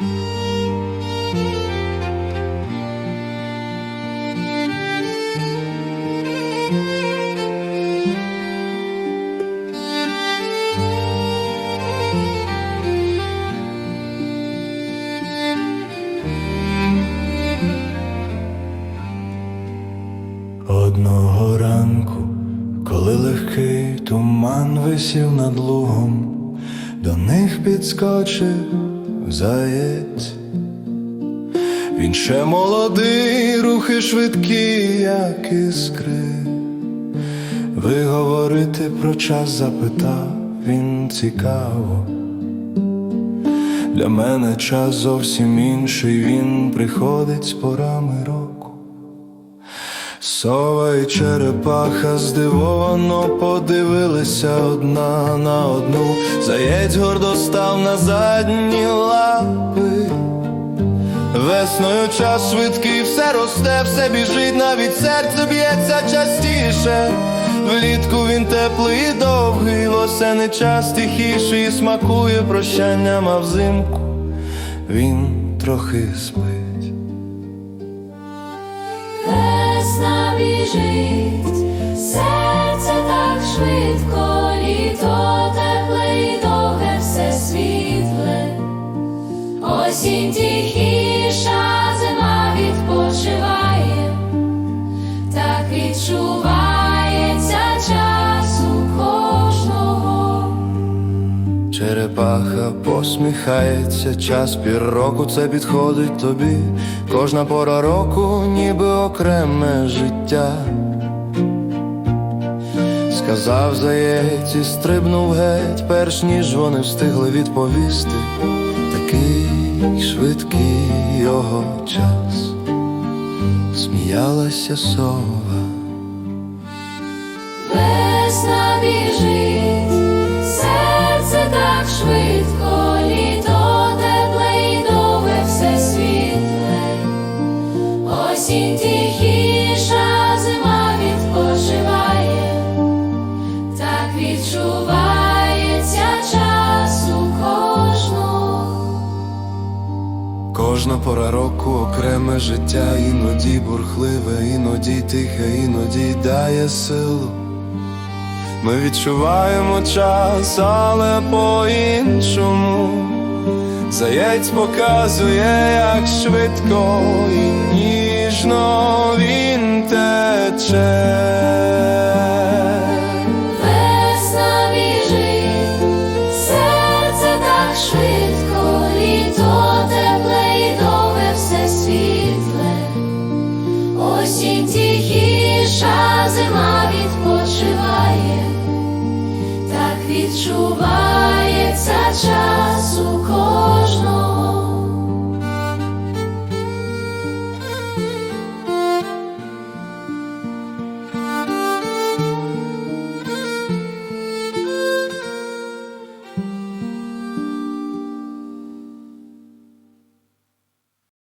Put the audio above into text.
Одного ранку, коли легкий туман висів над лугом, до них підскочив заєць. Він ще молодий, рухи швидкі, як іскри. Ви говорити про час запитав, він цікаво. Для мене час зовсім інший, він приходить з порами року. Сова і черепаха здивовано подивилися одна на одну. Заєць гордо став на задні лапи. Весною час швидкий, все росте, все біжить, навіть серце б'ється частіше. Влітку він теплий і довгий, восени час тихіший, і смакує прощанням, а взимку він трохи спить. Біжить, серце так швидко, літо тепле і довге все світле, осінь тихіша, зима відпочиває, так відчувається час у кожного. Черепаха посміхається, час пір року це підходить тобі. Кожна пора року, ніби окреме життя. Сказав заєць і стрибнув геть, перш ніж вони встигли відповісти. Такий швидкий його час, сміялася сова. Весна біжить, серце так швидко, літо тепле і довге все світле, Кожна пора року окреме життя, іноді бурхливе, іноді тихе, іноді дає силу. Ми відчуваємо час, але по-іншому. Заєць показує, як швидко і ніжно він тече.